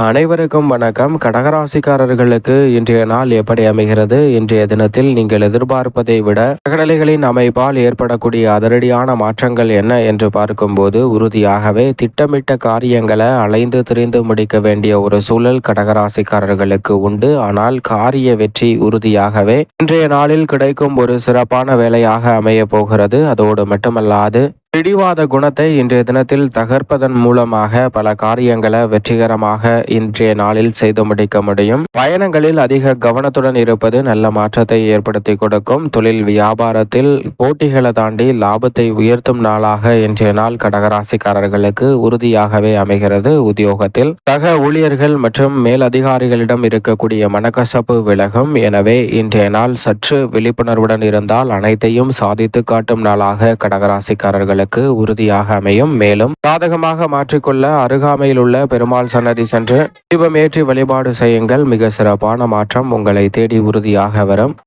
அனைவருக்கும் வணக்கம். கடகராசிக்காரர்களுக்கு இன்றைய நாள் எப்படி அமைகிறது? இன்றைய தினத்தில் நீங்கள் எதிர்பார்ப்பதை விட கிரகநிலைகளின் அமைப்பால் ஏற்படக்கூடிய அதிரடியான மாற்றங்கள் என்ன என்று பார்க்கும்போது உறுதியாகவே திட்டமிட்ட காரியங்களை அலைந்து திரிந்து முடிக்க வேண்டிய ஒரு சூழல் கடகராசிக்காரர்களுக்கு உண்டு. ஆனால் காரிய வெற்றி உறுதியாகவே இன்றைய நாளில் கிடைக்கும் ஒரு சிறப்பான வேலையாக அமைய போகிறது. அதோடு மட்டுமல்லாது பிடிவாத குணத்தை இன்றைய தினத்தில் தகர்ப்பதன் மூலமாக பல காரியங்களை வெற்றிகரமாக இன்றைய நாளில் செய்து முடிக்க முடியும். பயணங்களில் அதிக கவனத்துடன் இருப்பது நல்ல மாற்றத்தை ஏற்படுத்தி கொடுக்கும். தொழில் வியாபாரத்தில் போட்டிகளை தாண்டி லாபத்தை உயர்த்தும் நாளாக இன்றைய நாள் கடகராசிக்காரர்களுக்கு உறுதியாகவே அமைகிறது. உத்தியோகத்தில் சக ஊழியர்கள் மற்றும் மேலதிகாரிகளிடம் இருக்கக்கூடிய மனக்கசப்பு விலகும். எனவே இன்றைய நாள் சற்று விழிப்புணர்வுடன் இருந்தால் அனைத்தையும் சாதித்து காட்டும் நாளாக கடகராசிக்காரர்களுக்கு உறுதியாக அமையும். மேலும் சாதகமாக மாற்றிக்கொள்ள அருகாமையில் உள்ள பெருமாள் சன்னதி சென்று தீபமேற்றி வழிபாடு செய்யுங்கள். மிக சிறப்பான மாற்றம் உங்களை தேடி உறுதியாக வரும்.